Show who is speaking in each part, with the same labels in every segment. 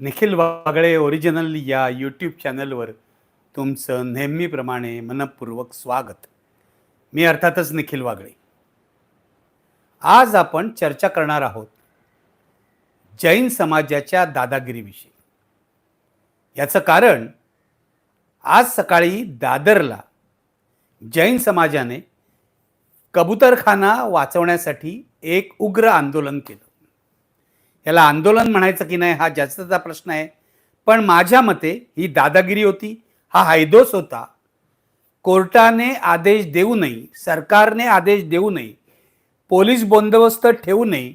Speaker 1: Nikhil Wagle original या YouTube चॅनलवर तुमचं नेहमीप्रमाणे मनपूर्वक स्वागत. मी अर्थातच निखिल वागळे. आज आपण चर्चा करणार आहोत जैन समाजाच्या दादागिरीविषयी. याचं कारण आज सकाळी दादरला जैन समाजाने कबूतरखाना वाचवण्यासाठी एक उग्र आंदोलन केलं. याला आंदोलन म्हणायचं की नाही हा जास्तचा प्रश्न आहे. पण माझ्या मते ही दादागिरी होती हा हायदोस होता. कोर्टाने आदेश देऊ नये सरकारने आदेश देऊ नये पोलीस बंदोबस्त ठेवू नये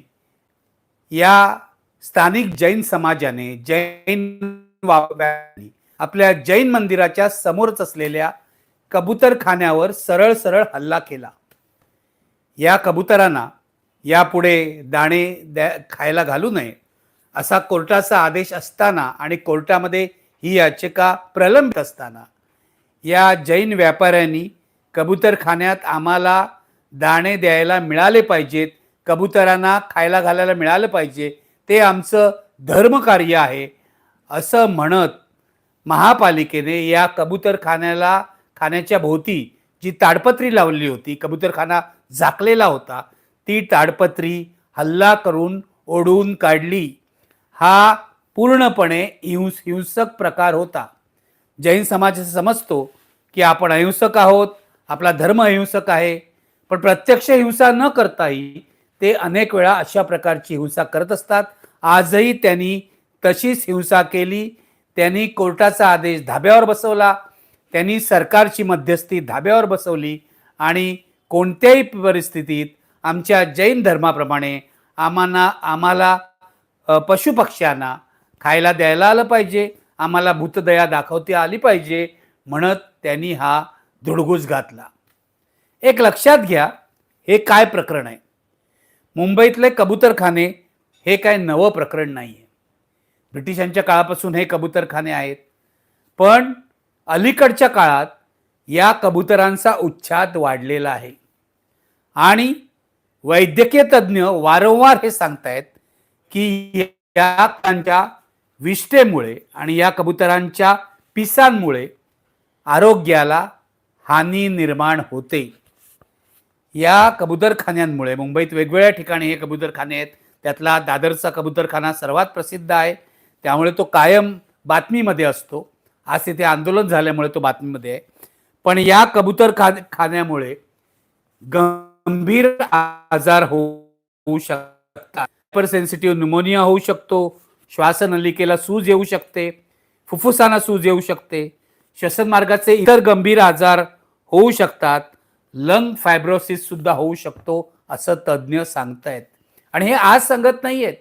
Speaker 1: या स्थानिक जैन समाजाने जैन वाप्याने आपल्या जैन मंदिराच्या समोरच असलेल्या कबूतरखान्यावर सरळ सरळ हल्ला केला. या कबुतरांना यापुढे दाणे द्या खायला घालू नये असा कोर्टाचा आदेश असताना आणि कोर्टामध्ये ही याचिका प्रलंबित असताना या जैन व्यापाऱ्यांनी कबूतरखान्यात आम्हाला दाणे द्यायला मिळाले पाहिजेत कबुतरांना खायला घालायला मिळालं पाहिजे ते आमचं धर्मकार्य आहे असं म्हणत महापालिकेने या कबूतरखान्याला खाण्याच्या भोवती जी ताडपत्री लावली होती कबूतरखाना झाकलेला होता ती ताडपत्री हल्ला करून ओढून काढली. हा पूर्णपणे हिंस हिंसक प्रकार होता. जैन समाज समजतो की आपण अहिंसक आहोत आपला धर्म अहिंसक आहे पण प्रत्यक्ष हिंसा न करताही ते अनेक वेळा अशा प्रकारची हिंसा करत असतात. आजही त्यांनी तशीच हिंसा केली. त्यांनी कोर्टाचा आदेश धाब्यावर बसवला. त्यांनी सरकारची मध्यस्थी धाब्यावर बसवली आणि कोणत्याही परिस्थितीत आमच्या जैन धर्माप्रमाणे आम्हाला आम्हाला पशुपक्ष्यांना खायला द्यायला आलं पाहिजे. आम्हाला भूतदया दाखवते आली पाहिजे म्हणत त्यांनी हा धुडगूस घातला. एक लक्षात घ्या हे काय प्रकरण आहे? मुंबईतले कबूतरखाने हे काय नवं प्रकरण नाही आहे ब्रिटिशांच्या काळापासून हे कबूतरखाने आहेत. पण अलीकडच्या काळात या कबुतरांचा उच्छाद वाढलेला आहे. आणि वैद्यकीय तज्ज्ञ वारंवार हे सांगतायत की या त्यांच्या विष्ठेमुळे आणि या कबुतरांच्या पिसांमुळे आरोग्याला हानी निर्माण होते. या कबुतरखान्यांमुळे मुंबईत वेगवेगळ्या ठिकाणी हे कबुतरखाने आहेत. त्यातला दादरचा कबुतरखाना सर्वात प्रसिद्ध आहे. त्यामुळे तो कायम बातमीमध्ये असतो. आज तिथे आंदोलन झाल्यामुळे तो बातमीमध्ये आहे. पण या कबुतर खा खाण्यामुळे गंभीर आजार होऊ शकतात. हायपर सेन्सिटिव्ह न्युमोनिया होऊ शकतो श्वासनलिकेला सूज येऊ शकते फुफ्फुसांना सूज येऊ शकते श्वसनमार्गाचे इतर गंभीर आजार होऊ शकतात लंग फायब्रोसिस सुद्धा होऊ शकतो असं तज्ज्ञ सांगतायत. आणि हे आज सांगत नाही आहेत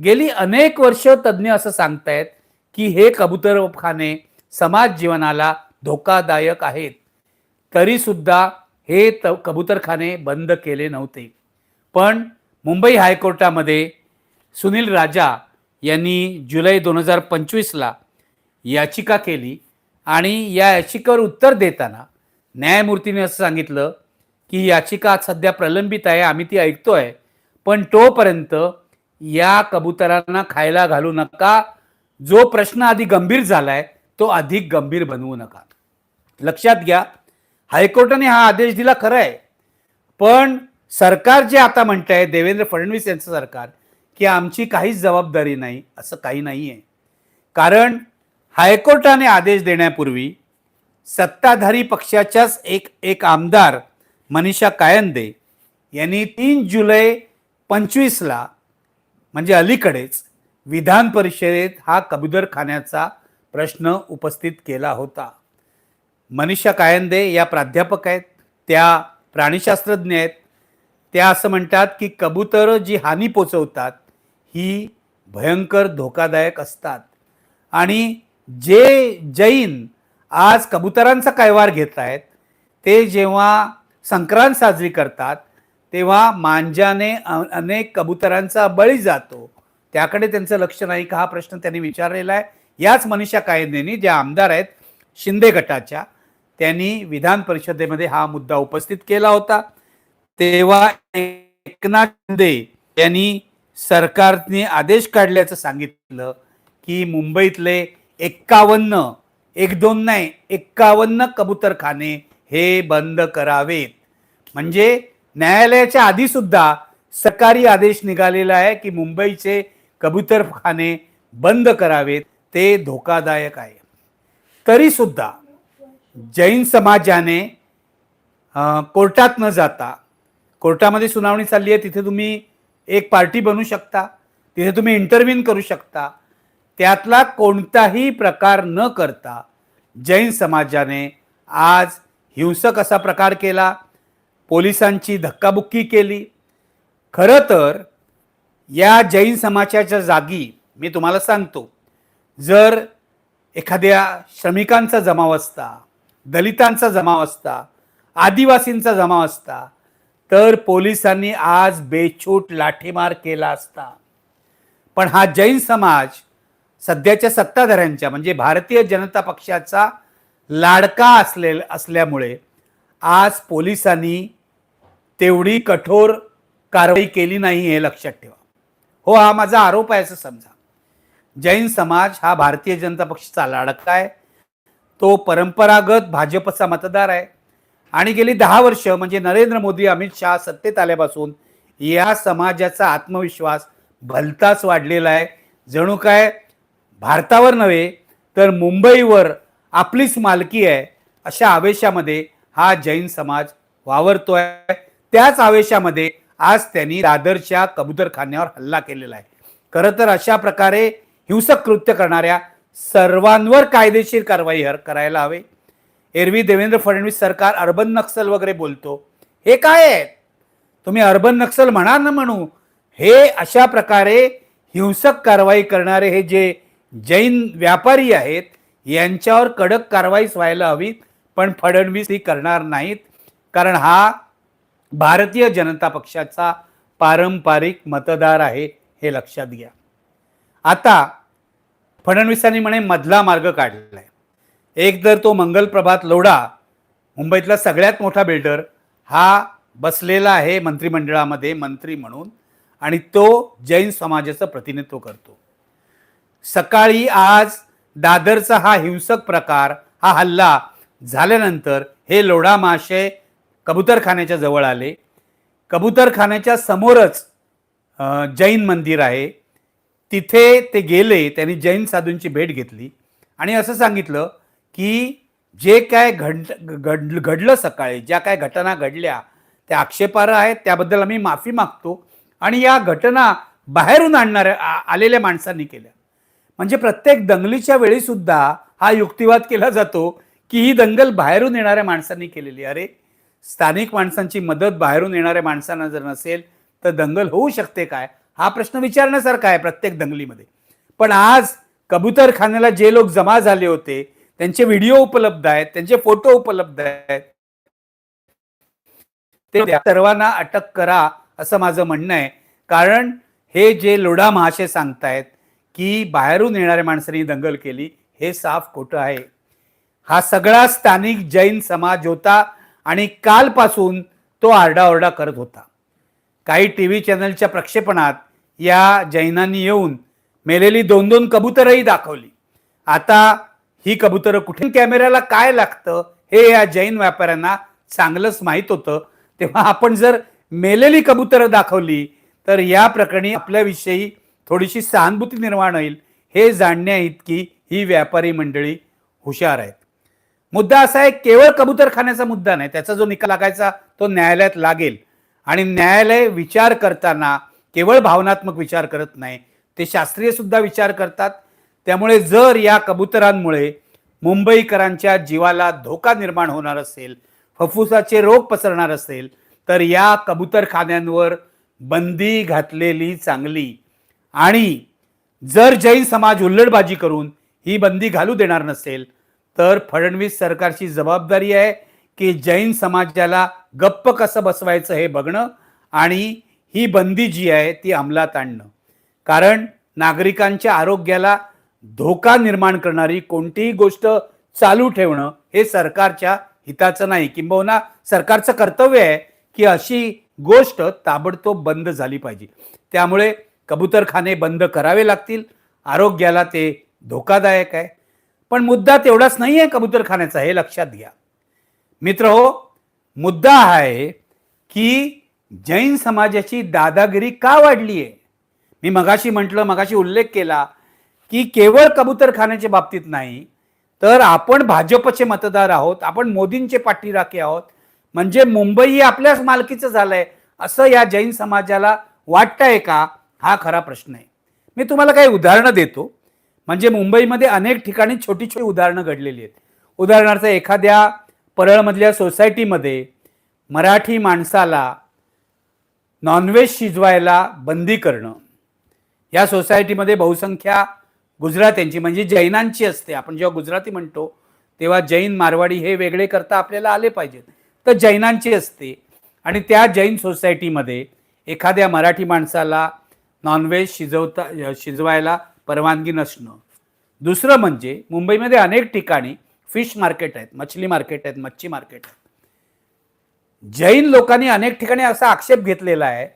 Speaker 1: गेली अनेक वर्ष तज्ज्ञ असं सांगतायत की हे कबूतरखाने समाज जीवनाला धोकादायक आहेत. तरी सुद्धा हे त कबूतरखाने बंद केले नव्हते. पण मुंबई हायकोर्टामध्ये सुनील राजा यांनी जुलै दोन हजार पंचवीसला याचिका केली आणि या याचिकेवर उत्तर देताना न्यायमूर्तीने असं सांगितलं की याचिका सध्या प्रलंबित आहे आम्ही ती ऐकतो आहे पण तोपर्यंत या कबुतरांना खायला घालू नका. जो प्रश्न आधी गंभीर झाला आहे तो अधिक गंभीर बनवू नका. लक्षात घ्या हायकोर्टाने हा आदेश दिला खरं आहे. पण सरकार जे आता म्हणत आहे देवेंद्र फडणवीस यांचं सरकार की आमची काहीच जबाबदारी नाही असं काही नाही आहे कारण हायकोर्टाने आदेश देण्यापूर्वी सत्ताधारी पक्षाच्याच एक एक आमदार मनीषा कायंदे यांनी तीन जुलै पंचवीसला म्हणजे अलीकडेच विधान परिषदेत हा कबूतरखान्याचा प्रश्न उपस्थित केला होता. मनीषा कायंदे या प्राध्यापक आहेत त्या प्राणीशास्त्रज्ञ आहेत. त्या असं म्हणतात की कबूतर जी हानी पोचवतात ही भयंकर धोकादायक असतात. आणि जे जैन आज कबुतरांचा कायवार घेत आहेत ते जेव्हा संक्रांत साजरी करतात तेव्हा मांजाने अनेक कबुतरांचा बळी जातो. त्याकडे त्यांचं लक्ष नाही का हा प्रश्न त्यांनी विचारलेला आहे. याच मनीषा कायदेनी ज्या आमदार आहेत शिंदे गटाच्या त्यांनी विधान परिषदेमध्ये हा मुद्दा उपस्थित केला होता. तेव्हा एकनाथ शिंदे यांनी सरकारने आदेश काढल्याचं सांगितलं की मुंबईतले एक्कावन्न एक दोन नाही एक्कावन्न कबूतरखाने हे बंद करावेत. म्हणजे न्यायालयाच्या आधी सुद्धा सरकारी आदेश निघालेला आहे की मुंबईचे कबूतरखाने बंद करावेत ते धोकादायक आहे. तरी सुद्धा जैन समाजाने कोर्टात न जाता कोर्टामध्ये सुनावणी चालली आहे तिथे तुम्ही एक पार्टी बनू शकता तिथे तुम्ही इंटरव्हिन करू शकता. त्यातला कोणताही प्रकार न करता जैन समाजाने आज हिंसक असा प्रकार केला पोलिसांची धक्काबुक्की केली. खरं तर या जैन समाजाच्या जागी मी तुम्हाला सांगतो जर एखाद्या श्रमिकांचा जमाव असता दलितांचा जमाव असता आदिवासींचा जमाव असता तर पोलिसांनी आज बेछूट लाठीमार केला असता. पण हा जैन समाज सध्याच्या सत्ताधाऱ्यांच्या म्हणजे भारतीय जनता पक्षाचा लाडका असले असल्यामुळे आज पोलिसांनी तेवढी कठोर कारवाई केली नाही हे लक्षात ठेवा. हो हा माझा आरोप आहे असं समजा. जैन समाज हा भारतीय जनता पक्षाचा लाडका आहे. तो परंपरागत भाजपचा मतदार आहे. आणि गेली दहा वर्ष म्हणजे नरेंद्र मोदी अमित शहा सत्तेत आल्यापासून या समाजाचा आत्मविश्वास भलताच वाढलेला आहे. जणू काय भारतावर नव्हे तर मुंबईवर आपलीच मालकी आहे अशा आवेशामध्ये हा जैन समाज वावरतोय. त्याच आवेशामध्ये आज त्यांनी दादरच्या कबूतरखान्यावर हल्ला केलेला आहे. खरं तर अशा प्रकारे हिंसक कृत्य करणाऱ्या सर्वांवर कायदेशीर कारवाई हर- करायला हवे. एरवी देवेंद्र फडणवीस सरकार अर्बन नक्सल वगैरे बोलतो. हे काय आहे तुम्ही अर्बन नक्सल म्हणा ना म्हणू हे अशा प्रकारे हिंसक कारवाई करणारे हे जे जैन व्यापारी आहेत यांच्यावर कडक कारवाईच व्हायला हवी पण फडणवीस ही करणार नाहीत कारण हा भारतीय जनता पक्षाचा पारंपरिक मतदार आहे हे लक्षात घ्या. आता फडणवीसांनी म्हणे मधला मार्ग काढलाय. एक तर तो मंगल प्रभात लोढा मुंबईतला सगळ्यात मोठा बिल्डर हा बसलेला आहे मंत्रिमंडळामध्ये मंत्री म्हणून आणि तो जैन समाजाचं प्रतिनिधित्व करतो. सकाळी आज दादरचा हा हिंसक प्रकार हा हल्ला झाल्यानंतर हे लोढा माशे कबूतरखान्याच्या जवळ आले. कबूतरखान्याच्या समोरच जैन मंदिर आहे. तिथे ते गेले त्यांनी जैन साधूंची भेट घेतली. आणि असं सांगितलं की जे काय घड घड घडलं सकाळी ज्या काय घटना घडल्या त्या आक्षेपार्ह आहेत त्याबद्दल आम्ही माफी मागतो. आणि या घटना बाहेरून आणणाऱ्या आलेल्या माणसांनी केल्या. म्हणजे प्रत्येक दंगलीच्या वेळी सुद्धा हा युक्तिवाद केला जातो की ही दंगल बाहेरून येणाऱ्या माणसांनी केलेली. अरे स्थानिक माणसांची मदत बाहेरून येणाऱ्या माणसांना जर नसेल तर दंगल होऊ शकते काय? हा प्रश्न विचारण्यासारखा आहे प्रत्येक दंगलीमध्ये. पण आज कबूतरखान्याला जे लोक जमा झाले होते त्यांचे व्हिडिओ उपलब्ध आहेत त्यांचे फोटो उपलब्ध आहेत. ते सर्वांना अटक करा असं माझं म्हणणं आहे. कारण हे जे लोढा महाशय सांगतायत की बाहेरून येणाऱ्या माणसांनी दंगल केली हे साफ खोटं आहे. हा सगळा स्थानिक जैन समाज होता आणि कालपासून तो आरडाओरडा करत होता. काही टी व्ही चॅनलच्या प्रक्षेपणात या जैनांनी येऊन मेलेली दोन दोन कबुतरही दाखवली. आता ही कबुतरं कुठे? कॅमेऱ्याला काय लागतं? हे या जैन व्यापाऱ्यांना चांगलंच माहीत होतं. तेव्हा आपण जर मेलेली कबुतरं दाखवली तर या प्रकरणी आपल्याविषयी थोडीशी सहानुभूती निर्माण होईल. हे जाणण्या इतकी ही व्यापारी मंडळी हुशार आहेत. मुद्दा असा आहे केवळ कबूतरखान्याचा मुद्दा नाही त्याचा जो निकाल लागायचा तो न्यायालयात लागेल. आणि न्यायालय विचार करताना केवळ भावनात्मक विचार करत नाही ते शास्त्रीय सुद्धा विचार करतात. त्यामुळे जर या कबुतरांमुळे मुंबईकरांच्या जीवाला धोका निर्माण होणार असेल फफुसाचे रोग पसरणार असेल तर या कबुतरखान्यांवर बंदी घातलेली चांगली. आणि जर जैन समाज हुल्लडबाजी करून ही बंदी घालू देणार नसेल तर फडणवीस सरकारची जबाबदारी आहे की जैन समाजाला गप्प कसं बसवायचं हे बघणं आणि ही बंदी जी आहे ती अंमलात आणणं. कारण नागरिकांच्या आरोग्याला धोका निर्माण करणारी कोणतीही गोष्ट चालू ठेवणं हे सरकारच्या हिताचं नाही. किंबहुना सरकारचं कर्तव्य आहे की अशी गोष्ट ताबडतोब बंद झाली पाहिजे. त्यामुळे कबूतरखाने बंद करावे लागतील. आरोग्याला ते धोकादायक आहे. पण मुद्दा तेवढाच नाही आहे कबूतरखान्याचा हे लक्षात घ्या. मित्र हो मुद्दा हा आहे की जैन समाजाची दादागिरी का वाढली आहे? मी मगाशी म्हटलं मगाशी उल्लेख केला की केवळ कबूतरखान्याच्या बाबतीत नाही तर आपण भाजपचे मतदार आहोत आपण मोदींचे पाठीराखे आहोत. म्हणजे मुंबई आपल्याच मालकीचं झालंय असं या जैन समाजाला वाटतंय का? हा खरा प्रश्न आहे. मी तुम्हाला काही उदाहरणं देतो. म्हणजे मुंबईमध्ये अनेक ठिकाणी छोटी छोटी उदाहरणं घडलेली आहेत. उदाहरणार्थ एखाद्या परळमधल्या सोसायटीमध्ये मराठी माणसाला नॉनव्हेज शिजवायला बंदी करणं. या सोसायटीमध्ये बहुसंख्या गुजरात्यांची म्हणजे जैनांची असते. आपण जेव्हा गुजराती म्हणतो तेव्हा जैन मारवाडी हे वेगळे करता आपल्याला आले पाहिजेत. तर जैनांची असते. आणि त्या जैन सोसायटीमध्ये एखाद्या मराठी माणसाला नॉनव्हेज शिजवता शिजवायला परवानगी नसणं. दुसरं म्हणजे मुंबईमध्ये अनेक ठिकाणी फिश मार्केट आहेत. मछली मार्केट आहेत मच्छी मार्केट आहेत. जैन लोकांनी अनेक ठिकाणी असा आक्षेप घेतलेला आहे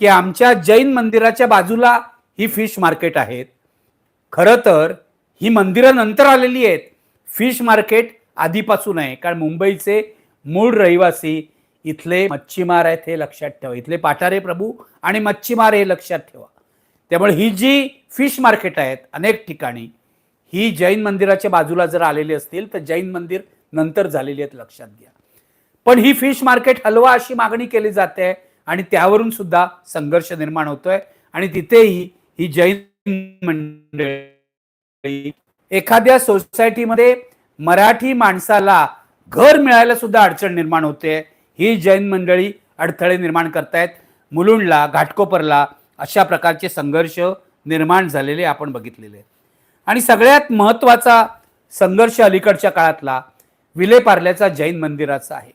Speaker 1: की आमच्या जैन मंदिराच्या बाजूला ही फिश मार्केट आहेत. खरं तर ही मंदिरं नंतर आलेली आहेत. फिश मार्केट आधीपासून आहे. कारण मुंबईचे मूळ रहिवासी इथले मच्छीमार आहेत हे लक्षात ठेवा. इथले पाठारे प्रभू आणि मच्छीमार हे लक्षात ठेवा. त्यामुळे ही जी फिश मार्केट आहेत अनेक ठिकाणी ही जैन मंदिराच्या बाजूला जर आलेली असतील तर जैन मंदिर नंतर झालेली आहेत लक्षात घ्या. पण ही फिश मार्केट हलवा अशी मागणी केली जाते आणि त्यावरून सुद्धा संघर्ष निर्माण होतोय. आणि तिथेही ही जैन मंडळी एखाद्या सोसायटीमध्ये मराठी माणसाला घर मिळायला सुद्धा अडचण निर्माण होते. ही जैन मंडळी अडथळे निर्माण करतायत. मुलुंडला घाटकोपरला अशा प्रकारचे संघर्ष निर्माण झालेले आपण बघितलेले आणि सगळ्यात महत्त्वाचा संघर्ष अलीकडच्या काळातला विलेपार्ल्याचा जैन मंदिराचा आहे.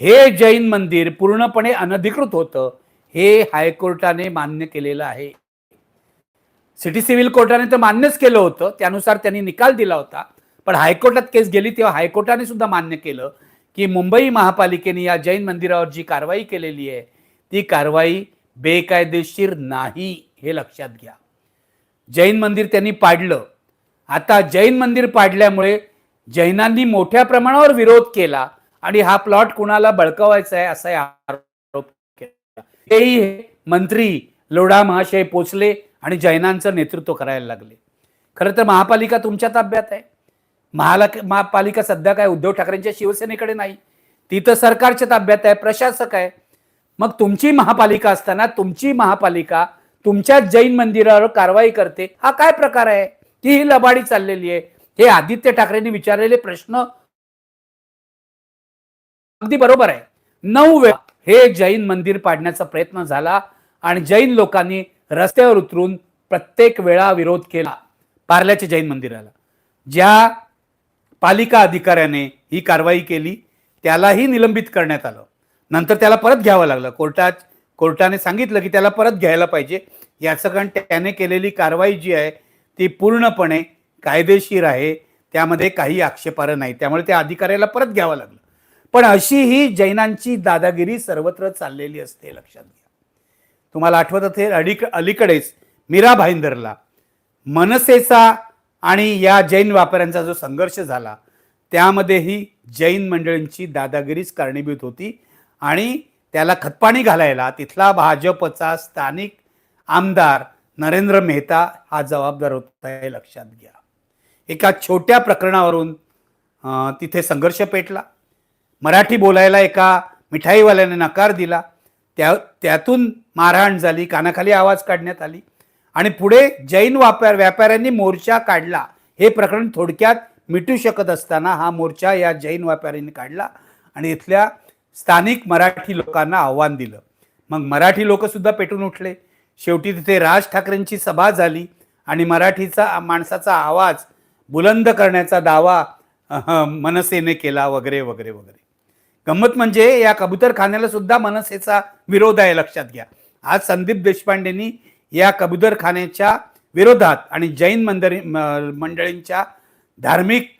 Speaker 1: हे जैन मंदिर पूर्णपणे अनधिकृत होतं हे हायकोर्टाने मान्य केलेलं आहे. सिटी सिव्हिल कोर्टाने तर मान्यच केलं होतं त्यानुसार त्यांनी निकाल दिला होता. पण हायकोर्टात केस गेली तेव्हा हायकोर्टाने सुद्धा मान्य केलं की मुंबई महापालिकेने या जैन मंदिरावर जी कारवाई केलेली आहे ती कारवाई बेकायदेशीर नाही हे लक्षात घ्या. जैन मंदिर त्यांनी पाडलं. आता जैन मंदिर पाडल्यामुळे जैनांनी मोठ्या प्रमाणावर विरोध केला आणि हा प्लॉट कुणाला बळकवायचा आहे असा आरोप केला. तेही मंत्री लोढा महाशय पोचले आणि जैनांचं नेतृत्व करायला लागले. खरं तर महापालिका तुमच्या ताब्यात आहे. महाला महापालिका सध्या काय उद्धव ठाकरेंच्या शिवसेनेकडे नाही. ती तर सरकारच्या ताब्यात आहे प्रशासक आहे. मग तुमची महापालिका असताना तुमची महापालिका तुमच्या जैन मंदिरावर कारवाई करते. हा काय प्रकार आहे? की ही लबाडी चाललेली आहे. हे आदित्य ठाकरेंनी विचारलेले प्रश्न अगदी बरोबर आहे. नऊ वेळा हे जैन मंदिर पाडण्याचा प्रयत्न झाला आणि जैन लोकांनी रस्त्यावर उतरून प्रत्येक वेळा विरोध केला पार्ल्याच्या जैन मंदिराला. ज्या पालिका अधिकाऱ्याने ही कारवाई केली त्यालाही निलंबित करण्यात आलं. नंतर त्याला परत घ्यावं लागलं. कोर्टात कोर्टाने सांगितलं की त्याला परत घ्यायला पाहिजे. याचं कारण त्याने केलेली कारवाई जी आहे ती पूर्णपणे कायदेशीर आहे. त्यामध्ये काही आक्षेपार्ह नाही. त्यामुळे त्या अधिकाऱ्याला परत घ्यावं लागलं. पण अशी ही जैनांची दादागिरी सर्वत्र चाललेली असते लक्षात घ्या. तुम्हाला आठवत असेल अलीक अलीकडेच मीरा भाईंदरला मनसेचा आणि या जैन व्यापाऱ्यांचा जो संघर्ष झाला त्यामध्येही जैन मंडळींची दादागिरीच कारणीभूत होती आणि त्याला खतपाणी घालायला तिथला भाजपचा स्थानिक आमदार नरेंद्र मेहता हा जबाबदार होता हे लक्षात घ्या. एका छोट्या प्रकरणावरून तिथे संघर्ष पेटला. मराठी बोलायला एका मिठाईवाल्याने नकार दिला. त्या त्यातून मारहाण झाली कानाखाली आवाज काढण्यात आली. आणि पुढे जैन व्यापार व्यापाऱ्यांनी मोर्चा काढला. हे प्रकरण थोडक्यात मिटू शकत असताना हा मोर्चा या जैन व्यापाऱ्यांनी काढला आणि इथल्या स्थानिक मराठी लोकांना आव्हान दिलं. मग मराठी लोकसुद्धा पेटून उठले. शेवटी तिथे राज ठाकरेंची सभा झाली आणि मराठीचा माणसाचा आवाज बुलंद करण्याचा दावा मनसेने केला वगैरे वगैरे वगैरे. गंमत म्हणजे या कबूतरखान्याला सुद्धा मनसेचा विरोध आहे लक्षात घ्या. आज संदीप देशपांडेंनी या कबूतरखान्याच्या विरोधात आणि जैन मंदिर म- मंडळींच्या धार्मिक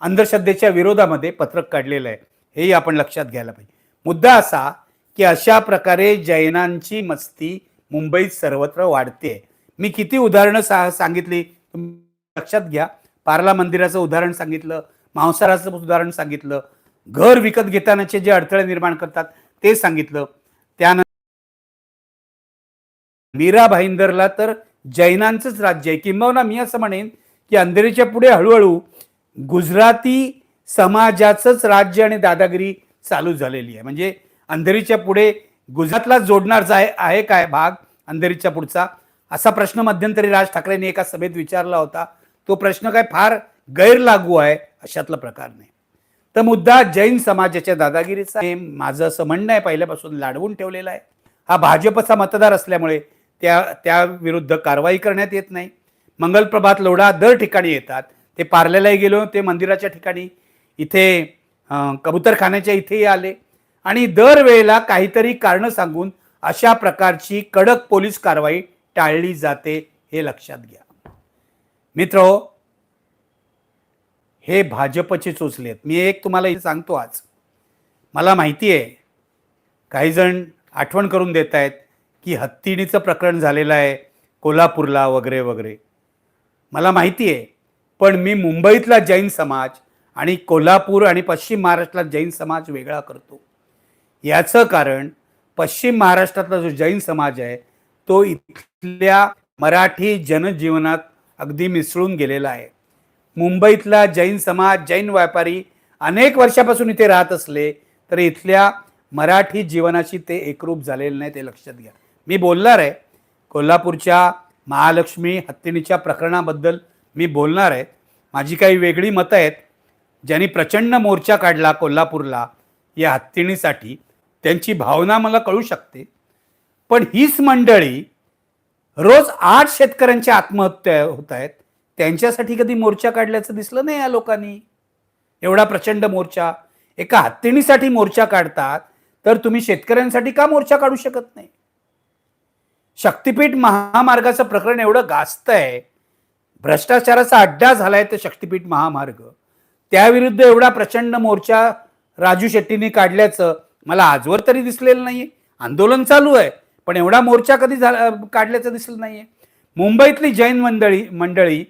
Speaker 1: अंधश्रद्धेच्या विरोधामध्ये पत्रक काढलेलं आहे. हेही आपण लक्षात घ्यायला पाहिजे. मुद्दा असा की अशा प्रकारे जैनांची मस्ती मुंबईत सर्वत्र वाढते. मी किती उदाहरणं सा सांगितली? लक्षात घ्या. पार्ला मंदिराचं उदाहरण सांगितलं. मांसाराचं उदाहरण सांगितलं. घर विकत घेतानाचे जे अडथळे निर्माण करतात ते सांगितलं. त्यानंतर मीरा भाईंदरला तर जैनांचंच राज्य आहे. किंबहुना मी असं म्हणेन की अंधेरीच्या पुढे हळूहळू गुजराती समाजाचंच राज्य आणि दादागिरी चालू झालेली आहे. म्हणजे अंधेरीच्या पुढे गुजरातला जोडणारचा आहे आहे काय भाग अंधेरीच्या पुढचा? असा प्रश्न मध्यंतरी राज ठाकरेंनी एका सभेत विचारला होता. तो प्रश्न काय फार गैरलागू आहे अशातला प्रकार नाही. तर मुद्दा जैन समाजाच्या दादागिरीचा हे माझं असं म्हणणं आहे पहिल्यापासून लाडवून ठेवलेला आहे. हा भाजपचा मतदार असल्यामुळे त्या त्या विरुद्ध कारवाई करण्यात येत नाही. मंगलप्रभात लोढा दर ठिकाणी येतात. ते पार्ल्यालाही गेलो ते मंदिराच्या ठिकाणी. इथे कबूतरखान्याच्या इथेही आले. आणि दरवेळेला काहीतरी कारणं सांगून अशा प्रकारची कडक पोलीस कारवाई टाळली जाते हे लक्षात घ्या. मित्र हे भाजपचे चोचले आहेत मी एक तुम्हाला इथे सांगतो आज. मला माहिती आहे काही जण आठवण करून देत आहेत की हत्तीणीचं प्रकरण झालेलं आहे कोल्हापूरला वगैरे वगैरे. मला माहिती आहे पण मी मुंबईतला जैन समाज आणि कोल्हापूर आणि पश्चिम महाराष्ट्रात जैन समाज वेगळा करतो. याचं कारण पश्चिम महाराष्ट्रातला जो जैन समाज आहे तो इथल्या मराठी जनजीवनात अगदी मिसळून गेलेला आहे. मुंबईतला जैन समाज जैन व्यापारी अनेक वर्षापासून इथे राहत असले तर इथल्या मराठी जीवनाशी ते एकरूप झालेलं नाही ते लक्षात घ्या. मी बोलणार आहे कोल्हापूरच्या महालक्ष्मी हत्तीणीच्या प्रकरणाबद्दल मी बोलणार आहे. माझी काही वेगळी मतं आहेत. ज्यांनी प्रचंड मोर्चा काढला कोल्हापूरला या हत्तीणीसाठी त्यांची भावना मला कळू शकते. पण हीच मंडळी रोज आठ शेतकऱ्यांच्या आत्महत्या होत आहेत. त्यांच्यासाठी कधी मोर्चा काढल्याचं दिसलं नाही या लोकांनी? एवढा प्रचंड मोर्चा. एका हत्तीणीसाठी मोर्चा काढतात तर तुम्ही शेतकऱ्यांसाठी का मोर्चा काढू शकत नाही? शक्तिपीठ महामार्गाचं प्रकरण एवढं गाजत आहे भ्रष्टाचाराचा अड्डा झालाय तर शक्तिपीठ महामार्ग. त्याविरुद्ध एवढा प्रचंड मोर्चा राजू शेट्टीने काढल्याचं मला आजवर तरी दिसलेलं नाहीये. आंदोलन चालू आहे पण एवढा मोर्चा कधी झाला काढल्याचं दिसलं नाहीये. मुंबईतली जैन मंडळी मंडळी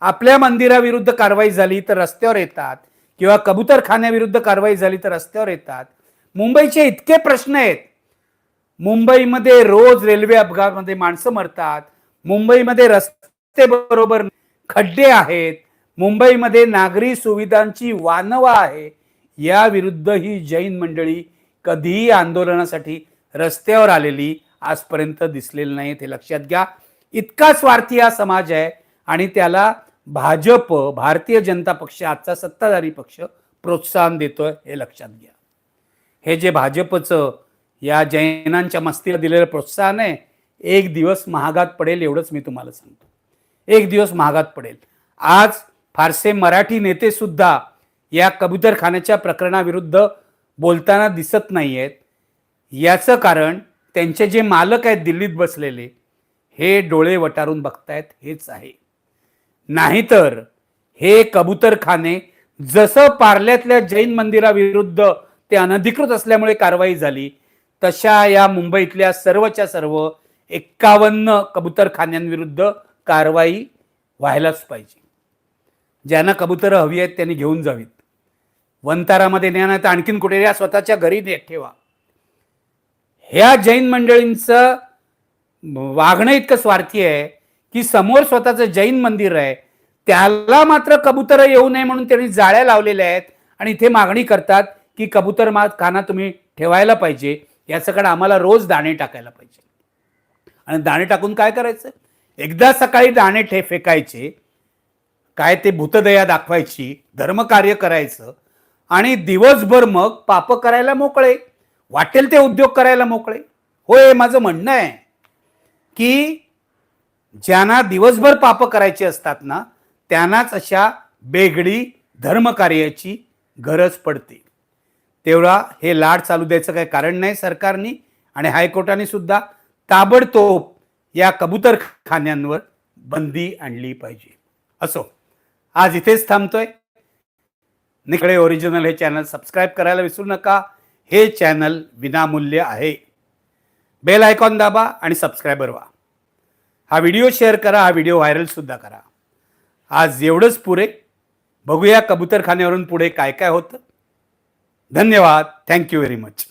Speaker 1: आपल्या मंदिराविरुद्ध कारवाई झाली तर रस्त्यावर येतात. किंवा कबुतरखान्याविरुद्ध कारवाई झाली तर रस्त्यावर येतात. मुंबईचे इतके प्रश्न आहेत. मुंबईमध्ये रोज रेल्वे अपघातामध्ये माणसं मरतात. मुंबईमध्ये रस्ते बरोबर खड्डे आहेत. मुंबईमध्ये नागरी सुविधांची वानवा आहे. या विरुद्ध ही जैन मंडळी कधीही आंदोलनासाठी रस्त्यावर आलेली आजपर्यंत दिसलेली नाही हे लक्षात घ्या. इतका स्वार्थी हा समाज आहे आणि त्याला भाजप भारतीय जनता पक्ष आजचा सत्ताधारी पक्ष प्रोत्साहन देतोय हे लक्षात घ्या. हे जे भाजपचं या जैनांच्या मस्तीला दिलेलं प्रोत्साहन आहे एक दिवस महागात पडेल एवढंच मी तुम्हाला सांगतो. एक दिवस महागात पडेल. आज फारसे मराठी नेते सुद्धा या कबूतरखान्याच्या प्रकरणाविरुद्ध बोलताना दिसत नाही आहेत याचं कारण त्यांचे जे मालक आहेत दिल्लीत बसलेले हे डोळे वटारून बघतायत हेच आहे. नाहीतर हे कबूतरखाने जसं पार्ल्यातल्या जैन मंदिराविरुद्ध ते अनधिकृत असल्यामुळे कारवाई झाली तशा या मुंबईतल्या सर्वच्या सर्व एक्कावन्न कबूतरखान्यांविरुद्ध कारवाई व्हायलाच पाहिजे. ज्यांना कबुतरं हवी आहेत त्यांनी घेऊन जावीत. वंतारामध्ये न्या नाही तर आणखीन कुठे या स्वतःच्या घरी ने ठेवा. ह्या जैन मंडळींचं वागणं इतकं स्वार्थी आहे की समोर स्वतःचं जैन मंदिर आहे त्याला मात्र कबुतर येऊ नये म्हणून त्यांनी जाळ्या लावलेल्या आहेत आणि इथे मागणी करतात की कबूतर मा खाना तुम्ही ठेवायला पाहिजे याच्याकडे आम्हाला रोज दाणे टाकायला पाहिजे. आणि दाणे टाकून काय करायचं? एकदा सकाळी दाणे ठे फेकायचे काय ते भूतदया दाखवायची धर्मकार्य करायचं आणि दिवसभर मग पाप करायला मोकळे वाटेल ते उद्योग करायला मोकळे. होय माझं म्हणणं आहे की ज्यांना दिवसभर पाप करायची असतात ना त्यांनाच अशा बेगडी धर्मकार्याची गरज पडते. तेवढा हे लाड चालू द्यायचं काही कारण नाही सरकारनी आणि हायकोर्टाने सुद्धा ताबडतोब या कबूतरखान्यांवर बंदी आणली पाहिजे. असो आज इथेच थांबतोय. निकडे ओरिजिनल हे चॅनल सबस्क्राईब करायला विसरू नका. हे चॅनल विनामूल्य आहे. बेल आयकॉन दाबा आणि सबस्क्रायबर व्हा. हा व्हिडिओ शेअर करा हा व्हिडिओ व्हायरलसुद्धा करा. आज एवढंच पुरे. बघूया कबूतरखान्यावरून पुढे काय काय होतं. धन्यवाद. Thank you very much